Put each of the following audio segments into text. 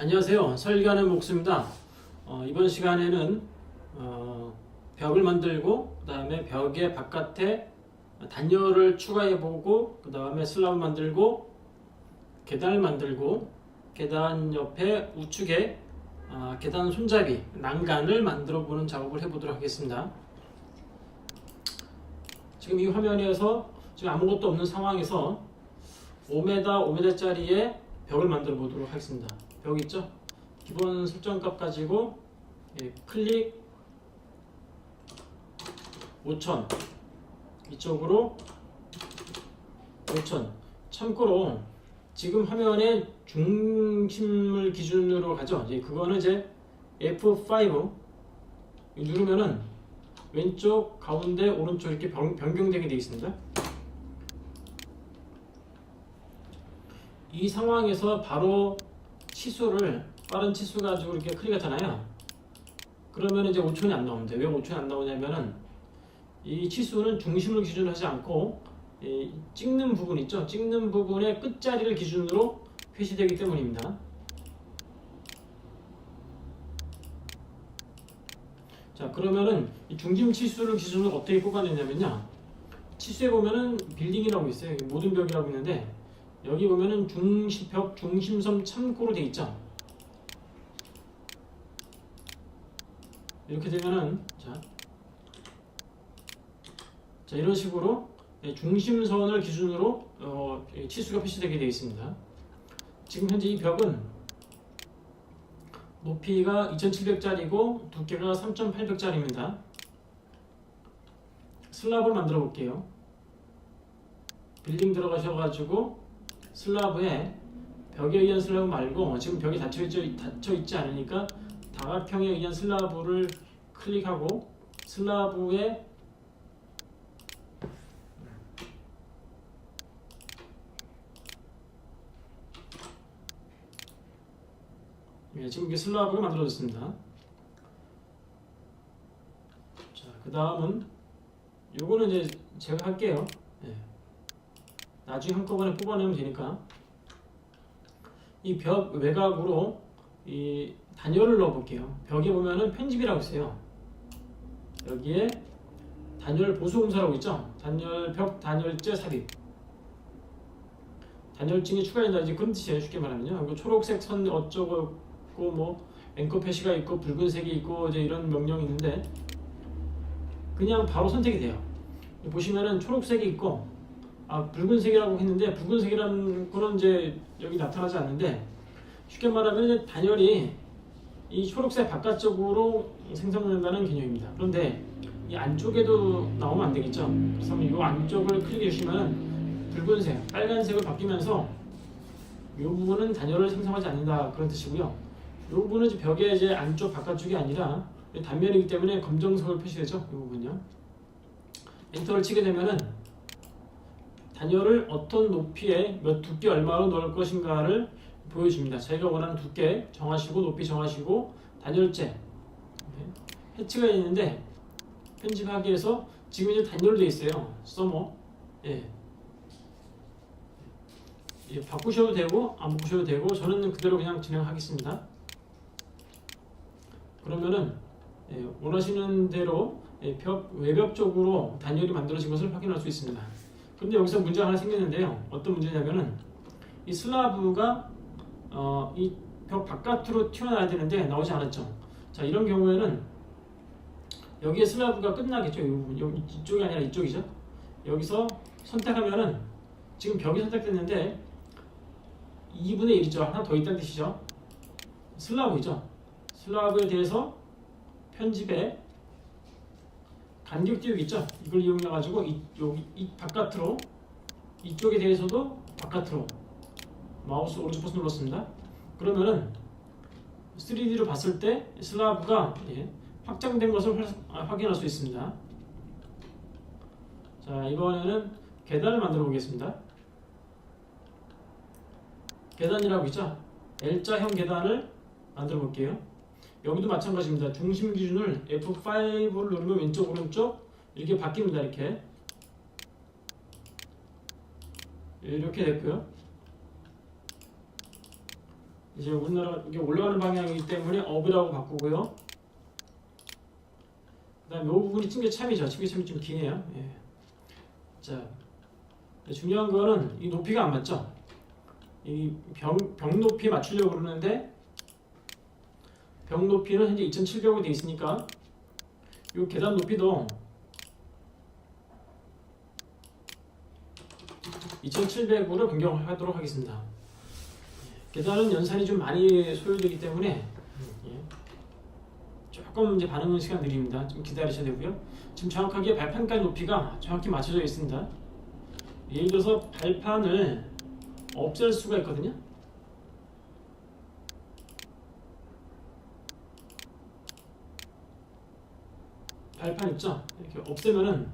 안녕하세요. 설계하는 목수입니다. 어, 이번 시간에는 어, 벽을 만들고 그 다음에 벽의 바깥에 단열을 추가해보고 그 다음에 슬랍을 만들고 계단을 만들고 계단 옆에 우측에 아, 계단 손잡이 난간을 만들어 보는 작업을 해보도록 하겠습니다. 지금 이 화면에서 지금 아무것도 없는 상황에서 5m, 5m짜리의 벽을 만들어 보도록 하겠습니다. 벽 있죠? 기본 설정값 가지고 예, 클릭 5천 이쪽으로 5천 참고로 지금 화면에 중심을 기준으로 가죠. 이제 그거는 이제 F5 누르면은 왼쪽, 가운데, 오른쪽 이렇게 변, 변경되게 되어 있습니다. 이 상황에서 바로 치수를 빠른 치수 가지고 이렇게 클릭하잖아요. 그러면 이제 5촌이 안 나옵니다. 왜 5촌이 안 나오냐면은 이 치수는 중심을 기준으로 하지 않고 이 찍는 부분 있죠? 찍는 부분의 끝자리를 기준으로 표시되기 때문입니다. 자 그러면은 이 중심 치수를 기준으로 어떻게 뽑아내냐면요. 치수에 보면은 빌딩이라고 있어요. 모든 벽이라고 있는데 여기 보면은 중심벽 중심선 참고로 돼 있죠. 이렇게 되면은 자, 자 이런 식으로 예, 중심선을 기준으로 어, 예, 치수가 표시되게 되어 있습니다. 지금 현재 이 벽은 높이가 2,700짜리고 두께가 3,800짜리입니다. 슬랍을 만들어 볼게요. 빌딩 들어가셔가지고 슬라브에 벽에 의한 슬라브 말고 지금 벽이 닫혀 있지, 닫혀 있지 않으니까 다각형에 의한 슬라브를 클릭하고 슬라브에 예, 지금 이게 슬라브가 만들어졌습니다. 자, 그 다음은 요거는 이제 제가 할게요. 예. 나중에 한꺼번에 뽑아내면 되니까 이 벽 외곽으로 이 단열을 넣어 볼게요. 벽에 보면은 편집이라고 있어요. 여기에 단열 보수 공사라고 있죠. 단열 벽 단열재 삽입. 단열증이 추가된다 이제 그런 뜻이에요. 쉽게 말하면요. 그 초록색 선 어쩌고 뭐 앵커 표시가 있고 붉은색이 있고 이제 이런 명령이 있는데 그냥 바로 선택이 돼요. 보시면은 초록색이 있고 아 붉은색이라고 했는데 붉은색이라는 거는 이제 여기 나타나지 않는데 쉽게 말하면 단열이 이 초록색 바깥쪽으로 생성된다는 개념입니다. 그런데 이 안쪽에도 나오면 안 되겠죠. 그래서 이 안쪽을 클릭해 주시면 붉은색, 빨간색으로 바뀌면서 이 부분은 단열을 생성하지 않는다 그런 뜻이고요. 이 부분은 이제 벽의 이제 안쪽 바깥쪽이 아니라 단면이기 때문에 검정색으로 표시되죠. 이 부분요. 엔터를 치게 되면은 단열을 어떤 높이에 몇 두께 얼마로 넣을 것인가를 보여줍니다. 자기가 원하는 두께 정하시고 높이 정하시고 단열재 네. 해치가 있는데 편집하기 위해서 지금 이제 단열로 돼 있어요. 써머 예. 예, 바꾸셔도 되고 안 바꾸셔도 되고 저는 그대로 그냥 진행하겠습니다. 그러면은 예, 원하시는 대로 예, 벽 외벽 쪽으로 단열이 만들어진 것을 확인할 수 있습니다. 근데 여기서 문제가 하나 생겼는데요. 어떤 문제냐면은 이 슬라브가 어, 이 벽 바깥으로 튀어나와야 되는데 나오지 않았죠. 자 이런 경우에는 여기에 슬라브가 끝나겠죠. 이 부분 여기 이쪽이 아니라 이쪽이죠. 여기서 선택하면은 지금 벽이 선택됐는데 2분의 1이죠. 하나 더 있다는 뜻이죠. 슬라브이죠. 슬라브에 대해서 편집에 간격 띄우기 있죠. 이걸 이용해 가지고 이 여기 이 바깥으로 이쪽에 대해서도 바깥으로 마우스 오른쪽 버튼 눌렀습니다. 그러면은 3D로 봤을 때 슬라브가 예, 확장된 것을 화- 아, 확인할 수 있습니다. 자 이번에는 계단을 만들어 보겠습니다. 계단이라고 있죠. L자형 계단을 만들어 볼게요. 여기도 마찬가지입니다. 중심 기준을 F5를 누르면 왼쪽 오른쪽 이렇게 바뀝니다. 이렇게 이렇게 됐고요. 이제 우리나라 이게 올라가는 방향이기 때문에 업이라고 바꾸고요. 그다음에 이 부분이 층계참이죠. 층계참이 좀 기네요. 예. 자, 중요한 거는 이 높이가 안 맞죠. 이 벽, 벽 높이 맞추려고 그러는데 벽 높이는 현재 2,700으로 돼 있으니까 이 계단 높이도 2,700으로 변경하도록 하겠습니다. 계단은 연산이 좀 많이 소요되기 때문에 예. 조금 이제 반응 시간 느립니다. 좀 기다리셔야 되고요. 지금 정확하게 발판까지 높이가 정확히 맞춰져 있습니다. 예를 들어서 발판을 없앨 수가 있거든요. 발판 있죠? 이렇게 없애면은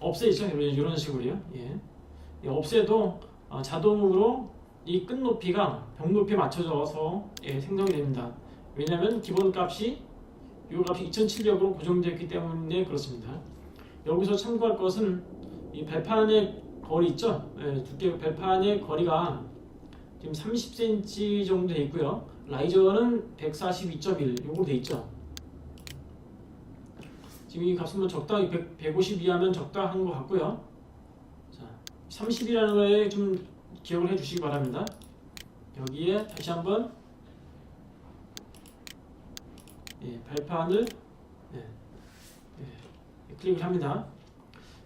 없애죠. 이런 식으로요. 예. 예, 없애도 어, 자동으로 이끝 높이가 벽 높이에 맞춰져서 예, 생성이 됩니다. 왜냐하면 기본 값이 이 값이 2,700으로 고정되었기 때문에 그렇습니다. 여기서 참고할 것은 이 발판의 거리 있죠? 예, 두께 발판의 거리가 지금 30cm 정도 돼 있고요. 라이저는 142.1 요거 돼 있죠. 지금 이 값은 뭐 적당히 100, 150 이하면 적당한 것 같고요. 자, 30이라는 거에 좀 기억을 해주시기 바랍니다. 여기에 다시 한번 예, 발판을 예, 예, 클릭을 합니다.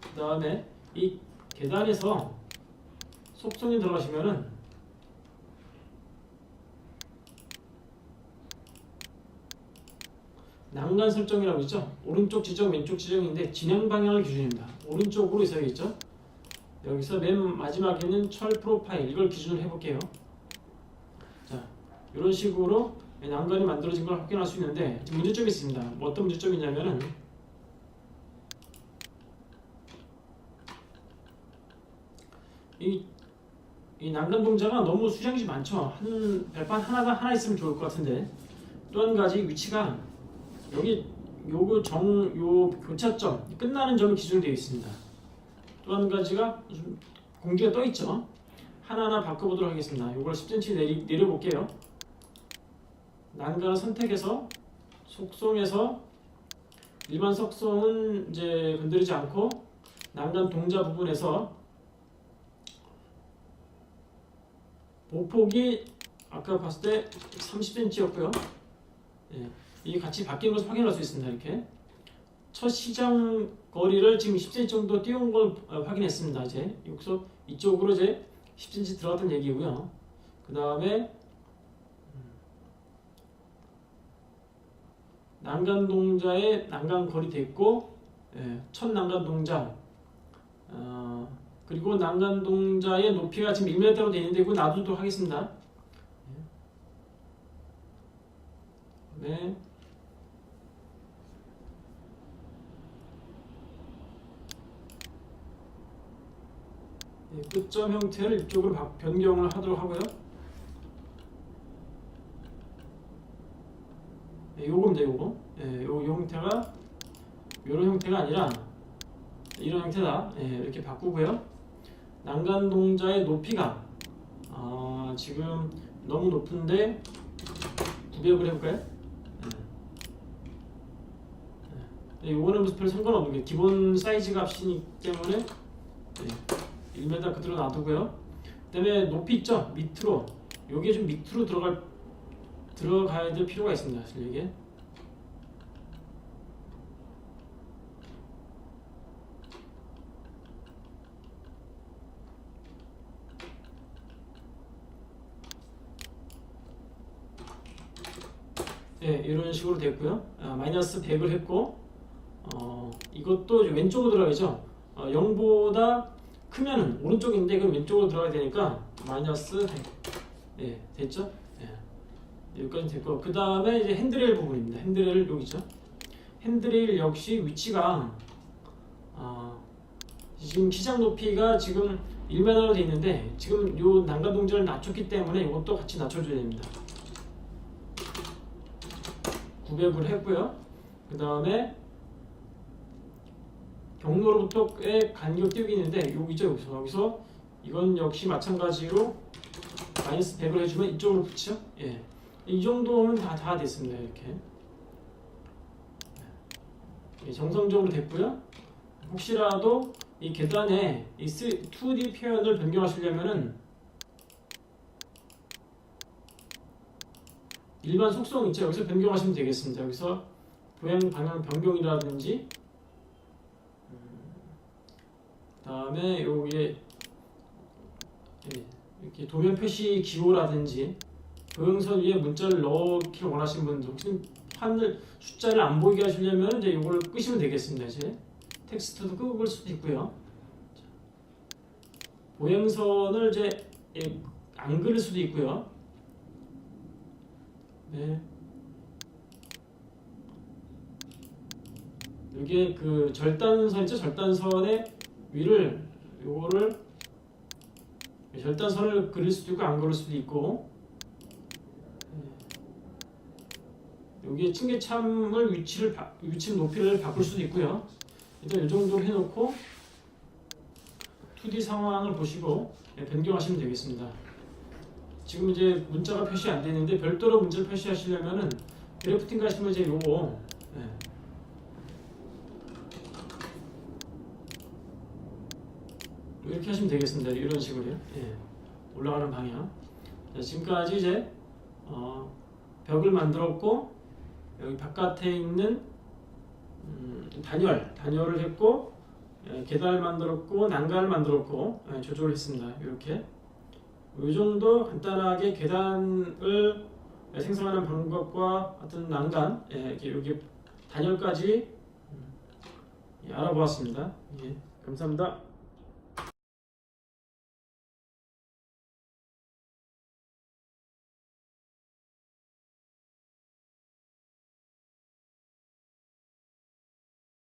그 다음에 이 계단에서 속성에 들어가시면은 난간 설정이라고 있죠. 오른쪽 지정, 왼쪽 지정인데 진행 방향을 기준입니다. 오른쪽으로 있어야겠죠. 여기서 맨 마지막에는 철 프로파일 이걸 기준으로 해볼게요. 자, 이런 식으로 난간이 만들어진 걸 확인할 수 있는데 문제점이 있습니다. 뭐 어떤 문제점이 있냐면은 이, 이 난간 동자가 너무 수량이 많죠. 한 발판 하나가 하나 있으면 좋을 것 같은데 또 한 가지 위치가 여기 요거 정 요 교차점 끝나는 점이 기준으로 되어 있습니다. 또 한 가지가 좀 공기가 떠 있죠. 하나하나 바꿔보도록 하겠습니다. 요걸 10cm 내리, 내려볼게요. 난간을 선택해서 속성에서 일반 속성은 이제 건드리지 않고 난간 동자 부분에서 보폭이 아까 봤을 때 30cm였고요. 예, 이게 같이 바뀐 것을 확인할 수 있습니다. 이렇게 첫 시장 거리를 지금 10cm 정도 띄운 걸 어, 확인했습니다. 이제 여기서 이쪽으로 이제 10cm 들어갔던 얘기고요. 그 다음에 난간 동자의 난간 거리 됐고 예, 첫 난간 동자 어, 그리고 난간 동자의 높이가 지금 1m로 되어 있는데 이거 놔두도록 하겠습니다. 예. 네. 끝점 형태를 이쪽으로 바- 변경을 하도록 하고요. 예, 요겁니다, 요거. 예, 요, 요 형태가 요런 형태가 아니라 이런 형태다. 예, 이렇게 바꾸고요. 난간 동자의 높이가 아, 지금 너무 높은데 900을 해볼까요? 예. 예, 요거는 무슨 별 상관없는 게 기본 사이즈 값이기 때문에 예, 1m 그대로 놔두고요. 그다음에 높이 있죠? 밑으로 요게 좀 밑으로 들어갈 들어가야 될 필요가 있습니다. 사실 이게 예, 이런 식으로 됐고요. 아, 마이너스 100을 했고 어, 이것도 왼쪽으로 들어가죠. 어, 0보다 크면은 오른쪽인데 그럼 왼쪽으로 들어가야 되니까 마이너스 100. 예, 됐죠? 예. 여기까지 됐고 그 다음에 이제 핸드레일 부분입니다. 핸드레일 여기죠. 핸드레일 역시 위치가 어, 지금 시장 높이가 지금 1m로 돼 있는데 지금 요 난간 동작을 낮췄기 때문에 이것도 같이 낮춰줘야 됩니다. 900을 했고요. 그 다음에 경로로부터의 간격 띄우기 있는데 여기죠 여기서 여기서 이건 역시 마찬가지로 마이너스 100을 해주면 이쪽으로 붙죠. 예. 이 정도면 다, 다 됐습니다. 이렇게. 예, 정상적으로 됐고요. 혹시라도 이 계단에 이 2D 표현을 변경하시려면은 일반 속성 있죠. 여기서 변경하시면 되겠습니다. 여기서 보행 방향 변경이라든지 음, 그 다음에 여기에 예, 이렇게 도면 표시 기호라든지 도형선 위에 문자를 넣기를 원하시는 분들 혹시 판을 숫자를 안 보이게 하시려면 이제 이걸 끄시면 되겠습니다. 이제 텍스트도 끄을 수도 있고요. 자, 보행선을 이제 예, 안 그릴 수도 있고요. 네. 이게 그 절단선이죠. 절단선의 위를 요거를 절단선을 그릴 수도 있고 안 그릴 수도 있고 네. 여기에 층계참을 위치를 바, 위치 높이를 바꿀 수도 있고요. 일단 이 정도 해놓고 2D 상황을 보시고 네, 변경하시면 되겠습니다. 지금 이제 문자가 표시 안 되는데 별도로 문자를 표시하시려면은 드래프팅 가시면 이제 요거 네. 이렇게 하시면 되겠습니다. 이런 식으로요. 예. 올라가는 방향. 자, 지금까지 이제 어, 벽을 만들었고 여기 바깥에 있는 음, 단열, 단열을 했고 예, 계단을 만들었고 난간을 만들었고 예, 조절을 했습니다. 이렇게 이 정도 간단하게 계단을 생성하는 방법과 어떤 난간, 예, 여기 단열까지 음, 예, 알아보았습니다. 예, 감사합니다.